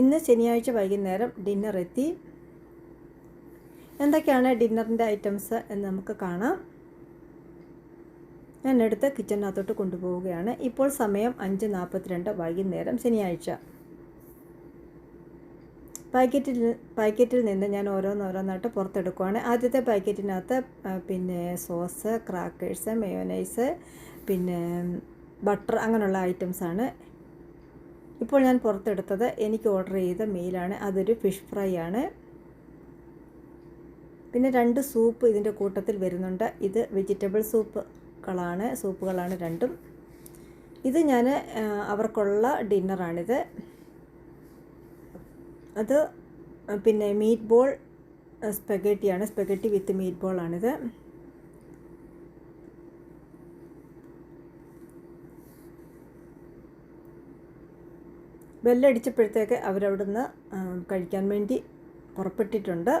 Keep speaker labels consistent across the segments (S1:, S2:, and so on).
S1: ഇന്ന് ശനിയാഴ്ച വൈകുന്നേരം ഡിന്നർ എത്തി. എന്തൊക്കെയാണ് ഡിന്നറിന്റെ ഐറ്റംസ് എന്ന് നമുക്ക് കാണാം. ഞാൻ എടുത്ത് കിച്ചണിനകത്തോട്ട് കൊണ്ടുപോവുകയാണ്. ഇപ്പോൾ സമയം അഞ്ച് നാൽപ്പത്തിരണ്ട് വൈകുന്നേരം ശനിയാഴ്ച. പാക്കറ്റിൽ പാക്കറ്റിൽ നിന്ന് ഞാൻ ഓരോന്നോരോന്നായിട്ട് പുറത്തെടുക്കുവാണ്. ആദ്യത്തെ പാക്കറ്റിനകത്ത് പിന്നെ സോസ് ക്രാക്കേഴ്സ് മയോനൈസ് പിന്നെ ബട്ടർ അങ്ങനെയുള്ള ഐറ്റംസാണ് ഇപ്പോൾ ഞാൻ പുറത്തെടുത്തത് എനിക്ക് ഓർഡർ ചെയ്ത മീലാണ് അതൊരു ഫിഷ് ഫ്രൈ ആണ്. പിന്നെ രണ്ട് സൂപ്പ് ഇതിന്റെ കൂട്ടത്തിൽ വരുന്നുണ്ട്. ഇത് വെജിറ്റബിൾ സൂപ്പുകളാണ് സൂപ്പുകളാണ് രണ്ടും. ഇത് ഞാൻ അവർക്കുള്ള ഡിന്നറാണിത് അത് പിന്നെ മീറ്റ് ബോൾ സ്പെഗറ്റിയാണ് സ്പെഗറ്റി വിത്ത് മീറ്റ് ബോളാണിത് ബെല്ലടിച്ചപ്പോഴത്തേക്ക് അവരവിടുന്ന് കഴിക്കാൻ വേണ്ടി പുറപ്പെട്ടിട്ടുണ്ട്.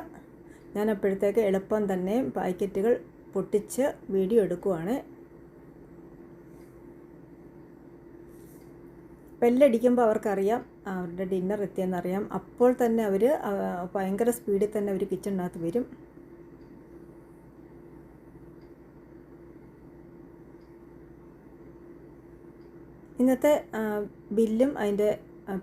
S1: ഞാൻ അപ്പോഴത്തേക്ക് എളുപ്പം തന്നെ പാക്കറ്റുകൾ പൊട്ടിച്ച് വീഡിയോ എടുക്കുവാണ്. ബെല്ലടിക്കുമ്പോൾ അവർക്കറിയാം അവരുടെ ഡിന്നർ എത്തിയെന്നറിയാം. അപ്പോൾ തന്നെ അവർ ഭയങ്കര സ്പീഡിൽ തന്നെ അവർ കിച്ചണിനകത്ത് വരും. ഇന്നത്തെ ബില്ലും അതിന്റെ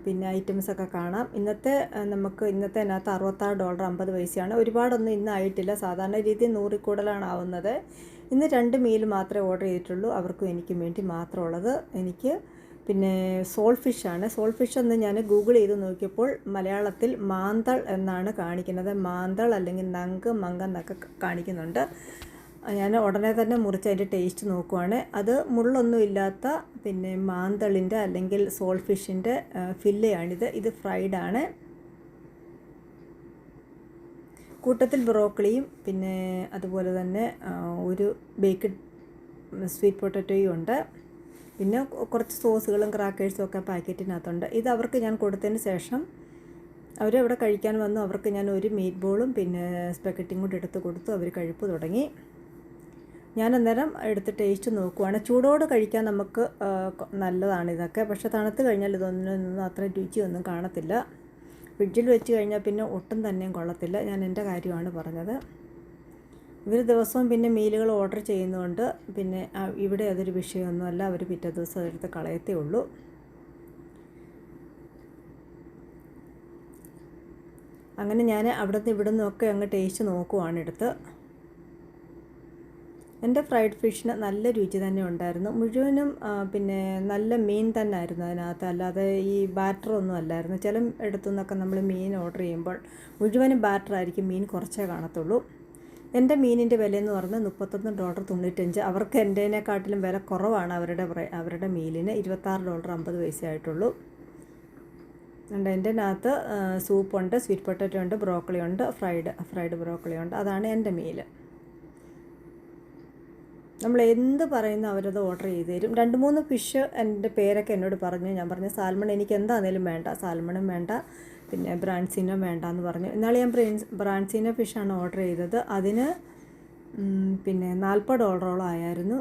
S1: പിന്നെ ഐറ്റംസൊക്കെ കാണാം. ഇന്നത്തെ നമുക്ക് ഇന്നത്തെ അതിനകത്ത് അറുപത്താറ് ഡോളർ അമ്പത് പൈസയാണ്. ഒരുപാടൊന്നും ഇന്ന് ആയിട്ടില്ല. സാധാരണ രീതിയിൽ നൂറിൽ കൂടുതലാണ് ആവുന്നത്. ഇന്ന് രണ്ട് മീൽ മാത്രമേ ഓർഡർ ചെയ്തിട്ടുള്ളൂ. അവർക്കും എനിക്കും വേണ്ടി മാത്രമുള്ളത്. എനിക്ക് പിന്നെ സോൾ ഫിഷാണ് സോൾ ഫിഷ് എന്ന് ഞാൻ ഗൂഗിൾ ചെയ്ത് നോക്കിയപ്പോൾ മലയാളത്തിൽ മാന്തൾ എന്നാണ് കാണിക്കുന്നത്. മാന്തൾ അല്ലെങ്കിൽ നങ്ക് മങ്ക എന്നൊക്കെ കാണിക്കുന്നുണ്ട്. ഞാൻ ഉടനെ തന്നെ മുറിച്ച് അതിന്റെ ടേസ്റ്റ് നോക്കുവാണ്. അത് മുള്ളൊന്നും ഇല്ലാത്ത പിന്നെ മാന്തളിന്റെ അല്ലെങ്കിൽ സോൾ ഫിഷിന്റെ ഫില്ലയാണിത് ഇത് ഫ്രൈഡ് ആണ്. കൂട്ടത്തിൽ ബ്രോക്കളിയും പിന്നെ അതുപോലെ തന്നെ ഒരു ബേക്ക്ഡ് സ്വീറ്റ് പൊട്ടറ്റോയും ഉണ്ട്. പിന്നെ കുറച്ച് സോസുകളും ക്രാക്കേഴ്സും ഒക്കെ പാക്കറ്റിനകത്തുണ്ട് ഇത് അവർക്ക് ഞാൻ കൊടുത്തതിന് ശേഷം അവരവിടെ കഴിക്കാൻ വന്നു. അവർക്ക് ഞാൻ ഒരു മീറ്റ് ബോളും പിന്നെ സ്പെക്കറ്റിയും കൂടി എടുത്ത് കൊടുത്തു. അവർ കഴിപ്പ് തുടങ്ങി. ഞാൻ അന്നേരം എടുത്ത് ടേസ്റ്റ് നോക്കുവാണ്. ചൂടോട് കഴിക്കാൻ നമുക്ക് നല്ലതാണ് ഇതൊക്കെ. പക്ഷേ തണുത്ത് കഴിഞ്ഞാൽ ഇതൊന്നും അത്ര രുചിയൊന്നും കാണത്തില്ല. ഫ്രിഡ്ജിൽ വെച്ച് കഴിഞ്ഞാൽ പിന്നെ ഒട്ടും തന്നെയും കൊള്ളത്തില്ല. ഞാൻ എന്റെ കാര്യമാണ് പറഞ്ഞത്. ഇവർ ദിവസവും പിന്നെ മീലുകൾ ഓർഡർ ചെയ്യുന്നതുകൊണ്ട് പിന്നെ ഇവിടെ അതൊരു വിഷയമൊന്നുമല്ല. അവർ പിറ്റേ ദിവസം അതെടുത്ത് കളയത്തേ ഉള്ളൂ. അങ്ങനെ ഞാൻ അവിടുന്ന് ഇവിടെ നിന്നൊക്കെ അങ്ങ് ടേസ്റ്റ് നോക്കുവാണ് എടുത്ത്. എന്റെ ഫ്രൈഡ് ഫിഷിന് നല്ല രുചി തന്നെ ഉണ്ടായിരുന്നു. മുഴുവനും പിന്നെ നല്ല മീൻ തന്നെ ആയിരുന്നു അതിനകത്ത്. അല്ലാതെ ഈ ബാറ്ററൊന്നും അല്ലായിരുന്നു. ചില ഇടത്തു നിന്നൊക്കെ നമ്മൾ മീൻ ഓർഡർ ചെയ്യുമ്പോൾ മുഴുവനും ബാറ്ററായിരിക്കും മീൻ കുറച്ചേ കാണത്തുള്ളൂ. എന്റെ മീനിന്റെ വിലയെന്ന് പറഞ്ഞാൽ മുപ്പത്തൊന്ന് ഡോളർ തൊണ്ണൂറ്റഞ്ച്. അവർക്ക് എന്റെതിനെക്കാട്ടിലും വില കുറവാണ് അവരുടെ അവരുടെ മീലിന്. ഇരുപത്താറ് ഡോളർ അമ്പത് പൈസ ആയിട്ടുള്ളൂ. ഉണ്ട് എന്റെ അകത്ത് സൂപ്പുണ്ട് സ്വീറ്റ് പൊട്ടറ്റോ ഉണ്ട് ബ്രോക്കളി ഉണ്ട് ഫ്രൈഡ് ഫ്രൈഡ് ബ്രോക്കളി ഉണ്ട്. അതാണ് എന്റെ മീൽ. നമ്മൾ എന്ത് പറയുന്നു അവരത് ഓർഡർ ചെയ്ത് തരും. രണ്ട് മൂന്ന് ഫിഷ് എന്റെ പേരൊക്കെ എന്നോട് പറഞ്ഞു. ഞാൻ പറഞ്ഞു സാൽമൺ എനിക്ക് എന്താണേലും വേണ്ട. സാൽമണും വേണ്ട. പിന്നെ ബ്രാൻസിനോ വേണ്ട എന്ന് പറഞ്ഞു. എന്നാൽ ഞാൻ ബ്രാൻസ് ബ്രാൻസിനോ ഫിഷാണ് ഓർഡർ ചെയ്തത്. അതിന് പിന്നെ നാൽപ്പത് ഡോളറോളം ആയായിരുന്നു.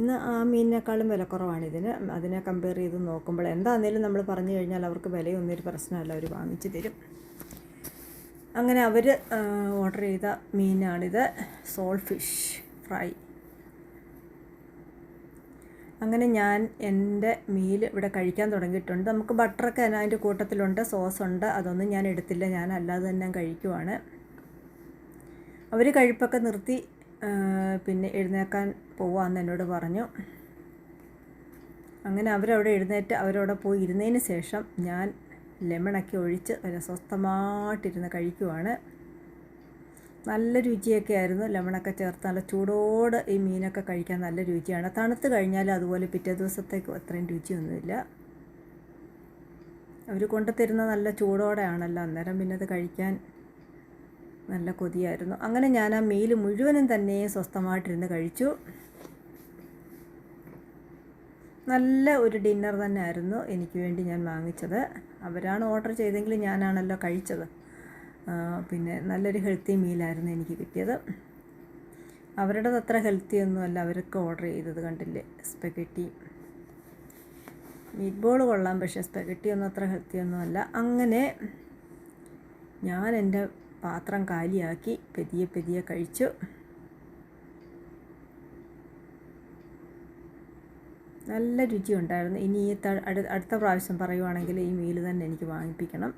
S1: ഇന്ന് ആ മീനിനേക്കാളും വിലക്കുറവാണ് ഇതിന്. അതിനെ കമ്പയർ ചെയ്ത് നോക്കുമ്പോൾ എന്താണെങ്കിലും നമ്മൾ പറഞ്ഞു കഴിഞ്ഞാൽ അവർക്ക് വിലയൊന്നും ഒരു പ്രശ്നമല്ല. അവർ വാങ്ങിച്ചു തരും. അങ്ങനെ അവർ ഓർഡർ ചെയ്ത മീനാണിത്. സോൾ ഫിഷ് ഫ്രൈ അങ്ങനെ ഞാൻ എന്റെ മീൽ ഇവിടെ കഴിക്കാൻ തുടങ്ങിയിട്ടുണ്ട്. നമുക്ക് ബട്ടറൊക്കെ അതിന്റെ കൂട്ടത്തിലുണ്ട് സോസുണ്ട് അതൊന്നും ഞാൻ എടുത്തില്ല. ഞാൻ അല്ലാതെ തന്നെ കഴിക്കുവാണ്. അവർ കഴിപ്പൊക്കെ നിർത്തി പിന്നെ എഴുന്നേക്കാൻ പോവാന്ന് എന്നോട് പറഞ്ഞു. അങ്ങനെ അവരവിടെ എഴുന്നേറ്റ് അവരവിടെ പോയി ഇരുന്നതിന് ശേഷം ഞാൻ ലെമണൊക്കെ ഒഴിച്ച് നല്ല സ്വസ്ഥമായിട്ടിരുന്ന് കഴിക്കുവാണ്. നല്ല രുചിയൊക്കെ ആയിരുന്നു. ലെമണൊക്കെ ചേർത്ത് നല്ല ചൂടോട് ഈ മീനൊക്കെ കഴിക്കാൻ നല്ല രുചിയാണ്. തണുത്ത് കഴിഞ്ഞാൽ അതുപോലെ പിറ്റേ ദിവസത്തേക്ക് അത്രയും രുചിയൊന്നുമില്ല. അവർ കൊണ്ടുതരുന്ന നല്ല ചൂടോടെ ആണല്ലോ അന്നേരം പിന്നെ അത് കഴിക്കാൻ നല്ല കൊതിയായിരുന്നു. അങ്ങനെ ഞാൻ ആ മീൽ മുഴുവനും തന്നെ സ്വസ്ഥമായിട്ടിരുന്ന് കഴിച്ചു. നല്ല ഒരു ഡിന്നർ തന്നെ ആയിരുന്നു എനിക്ക് വേണ്ടി ഞാൻ വാങ്ങിച്ചത്. അവരാണ് ഓർഡർ ചെയ്തെങ്കിൽ ഞാനാണല്ലോ കഴിച്ചത്. പിന്നെ നല്ലൊരു ഹെൽത്തി മീലായിരുന്നു എനിക്ക് കിട്ടിയത്. അവരുടേത് അത്ര ഹെൽത്തി ഒന്നുമല്ല അവരൊക്കെ ഓർഡർ ചെയ്തത് കണ്ടില്ലേ? സ്പെഗറ്റി മീറ്റ് ബോൾ കൊള്ളാം പക്ഷേ സ്പെഗറ്റി ഒന്നും അത്ര ഹെൽത്തി ഒന്നുമല്ല. അങ്ങനെ ഞാൻ എന്റെ പാത്രം കാലിയാക്കി പെതിയെ പെതിയെ കഴിച്ചു. നല്ല രുചിയുണ്ടായിരുന്നു. ഇനി ഈ അടുത്ത പ്രാവശ്യം പറയുവാണെങ്കിൽ ഈ മീൽ തന്നെ എനിക്ക് വാങ്ങിപ്പിക്കണം.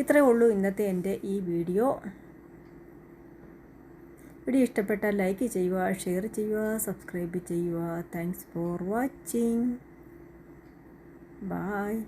S1: ഇത്രയേ ഉള്ളൂ ഇന്നത്തെ എന്റെ ഈ വീഡിയോ. വീഡിയോ ഇഷ്ടപ്പെട്ടാൽ ലൈക്ക് ചെയ്യുക ഷെയർ ചെയ്യുക സബ്സ്ക്രൈബ് ചെയ്യുക. Thanks for watching. ബായ്.